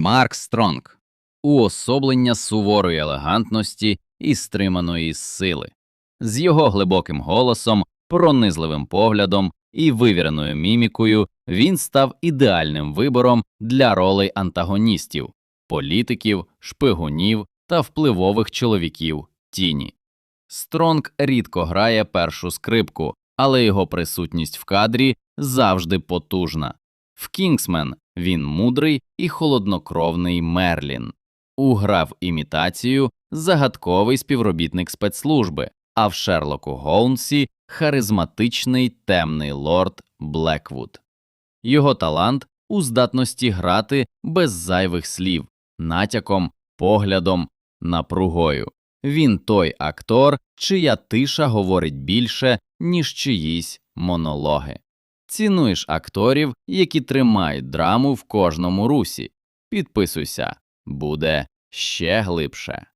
Марк Стронг уособлення суворої елегантності і стриманої сили. З його глибоким голосом, пронизливим поглядом і вивіреною мімікою він став ідеальним вибором для ролей антагоністів, політиків, шпигунів та впливових чоловіків тіні. Стронг рідко грає першу скрипку, але його присутність в кадрі завжди потужна. В Кінгсмен він мудрий і холоднокровний Мерлін. У грав імітацію загадковий співробітник спецслужби, а в Шерлоку Голмсі харизматичний темний лорд Блеквуд. Його талант у здатності грати без зайвих слів, натяком, поглядом, напругою. Він той актор, чия тиша говорить більше, ніж чиїсь монологи. Цінуєш акторів, які тримають драму в кожному русі. Підписуйся, буде ще глибше.